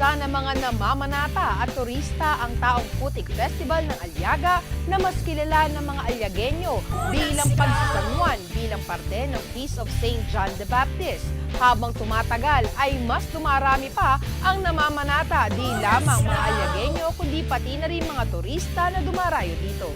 Inisa ng mga namamanata at turista ang Taong Putik Festival ng Aliaga na mas kilala ng mga Alyagenyo bilang pagsasanguan bilang parte ng Feast of St. John the Baptist. Habang tumatagal ay mas dumarami pa ang namamanata di lamang mga Alyagenyo kundi pati na rin mga turista na dumarayo dito.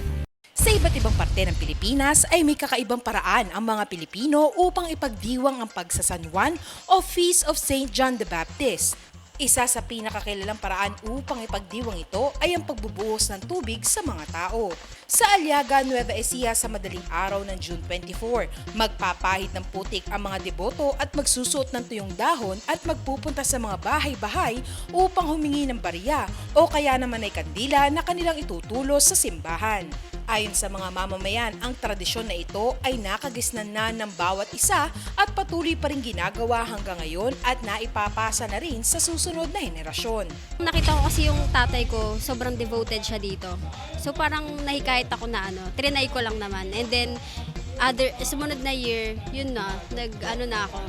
Sa iba't ibang parte ng Pilipinas ay may kakaibang paraan ang mga Pilipino upang ipagdiwang ang pagsasanwan o Feast of St. John the Baptist. Isa sa pinakakilalang paraan upang ipagdiwang ito ay ang pagbubuhos ng tubig sa mga tao. Sa Aliaga, Nueva Ecija sa madaling araw ng June 24, magpapahid ng putik ang mga deboto at magsusuot ng tuyong dahon at magpupunta sa mga bahay-bahay upang humingi ng barya o kaya naman ay kandila na kanilang itutulos sa simbahan. Ayon sa mga mamamayan, ang tradisyon na ito ay nakagisnan na ng bawat isa at patuloy pa rin ginagawa hanggang ngayon at naipapasa na rin sa susunod na henerasyon. Nakita ko kasi yung tatay ko, sobrang devoted siya dito. So parang nahikayat ako na ano, trinay ko lang naman. And then, other, sumunod na year, yun na, nag ano na ako.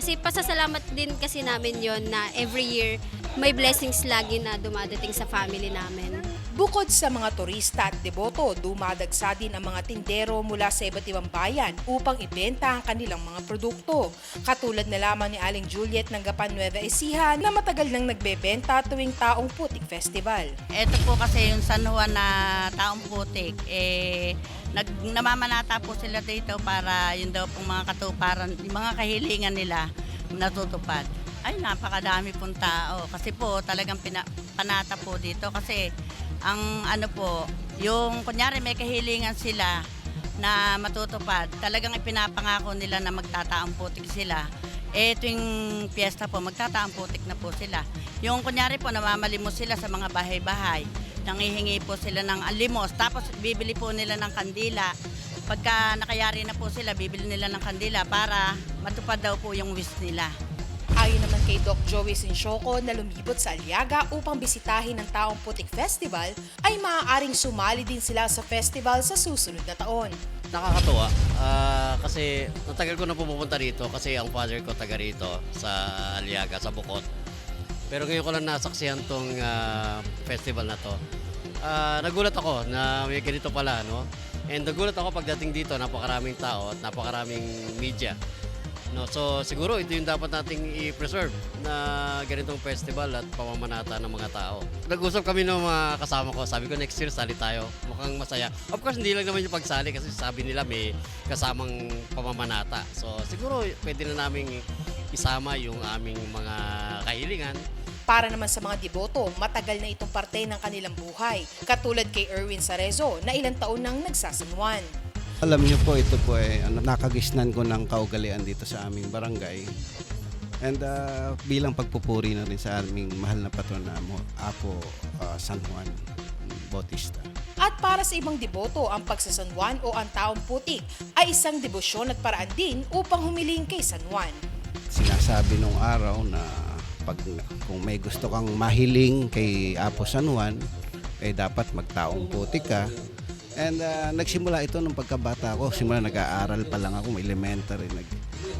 Kasi pasasalamat din kasi namin yon na every year, may blessings lagi na dumadating sa family namin. Bukod sa mga turista at deboto, dumadagsa din ang mga tindero mula sa iba't ibang bayan upang ibenta ang kanilang mga produkto. Katulad na lamang ni Aling Juliet ng Gapan Nueva Ecija na matagal nang nagbebenta tuwing Taong Putik Festival. Ito po kasi yung San Juan na taong putik, eh, nag, namamanata po sila dito para yun daw pong mga katuparan, yung mga kahilingan nila natutupad. Ay, napakadami pong tao. Kasi po, talagang pina, panata po dito. Kasi, ang ano po, yung kunyari may kahilingan sila na matutupad, talagang ipinapangako nila na magtataang putik sila. Eh, tuwing piyesta po, magtataang putik na po sila. Yung kunyari po, namamalimos sila sa mga bahay-bahay. Nangihingi po sila ng alimos. Tapos, bibili po nila ng kandila. Pagka nakayari na po sila, bibili nila ng kandila para matupad daw po yung wish nila. Ayon naman kay Doc Joey Sinchoco na lumibot sa Aliaga upang bisitahin ang Taong Putik Festival, ay maaaring sumali din sila sa festival sa susunod na taon. Nakakatuwa ah, kasi natagal ko na pupunta dito kasi ang father ko taga rito sa Aliaga, sa Bukot. Pero ngayon ko lang nasaksihan tong ah, festival na to. Ah, nagulat ako na may ganito pala, no? And nagulat ako pagdating dito, napakaraming tao at napakaraming media. No, so siguro ito yung dapat nating i-preserve na ganitong festival at pamamanata ng mga tao. Nag-usap kami ng mga kasama ko, sabi ko next year sali tayo. Mukhang masaya. Of course, hindi lang naman yung pagsali kasi sabi nila may kasamang pamamanata. So siguro pwede na naming isama yung aming mga kahilingan Para naman sa mga deboto, matagal na itong parte ng kanilang buhay, katulad kay Erwin Sarezo na ilang taon nang nagsasanwan. Alam niyo po, ito po ay ano, nakagisnan ko ng kaugalian dito sa aming barangay. And ah, bilang pagpupuri na rin sa aming mahal na patron na mo, Apo ah, San Juan Bautista. At para sa ibang deboto, ang pagsasanwan o ang taong putik ay isang debosyon at paraan din upang humiling kay San Juan. Sinasabi nung araw na pag kung may gusto kang mahiling kay Apo San Juan, eh dapat magtaong putik ka. And ah, nagsimula ito nung pagkabata ko. Simula nag-aaral pa lang ako, elementary. Nag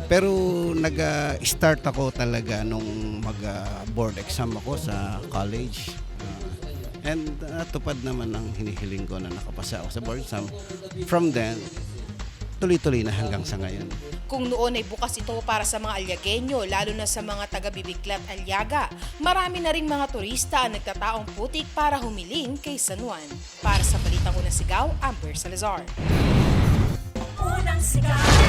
pero nag-start ako talaga nung mag-board exam ako sa college. Ah, and natupad naman ang hinihiling ko na nakapasa ako sa board exam. From then, tuloy-tuloy na hanggang sa ngayon. Kung noon ay bukas ito para sa mga Alyagenyo, lalo na sa mga taga-Bibiglat Alyaga, marami na ring mga turista ang nagtataong putik para humiling kay San Juan. Para sa Balitang Unang Sigaw, Amber Salazar. Unang sigaw